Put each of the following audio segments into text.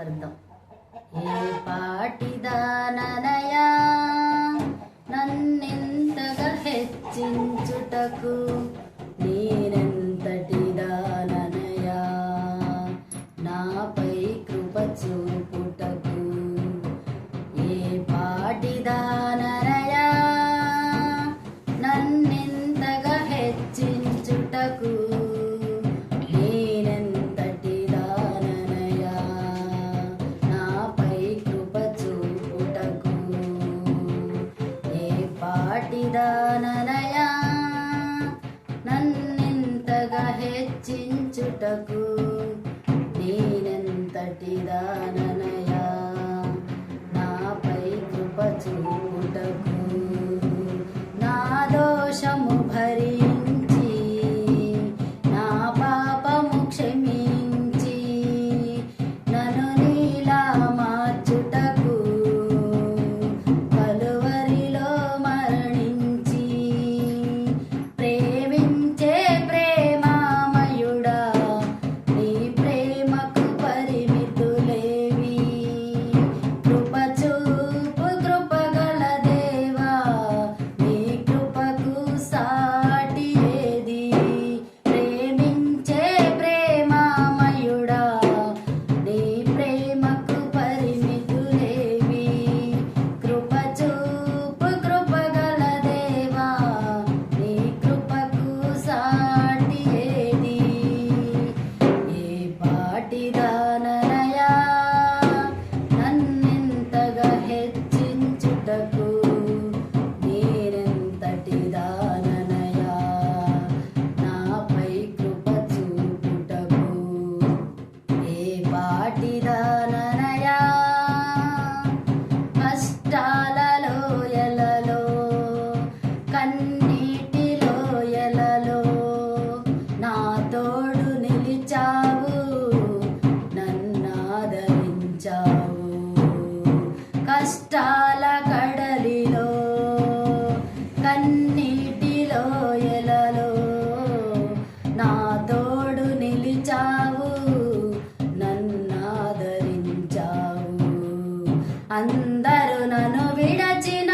పరుద్దాం ఏ పాటిదాననయా? నన్నింతగా హెచ్చించుటకు నేనని కొటకు నేనెంతటి దాన అందరూ నన్ను విడచిన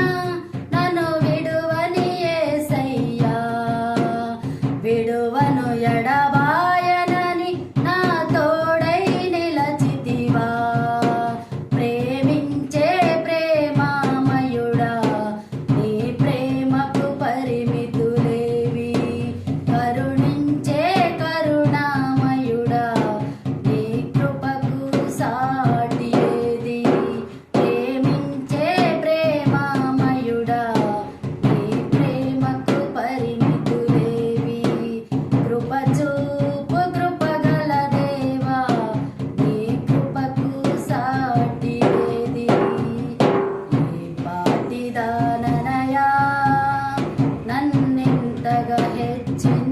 え。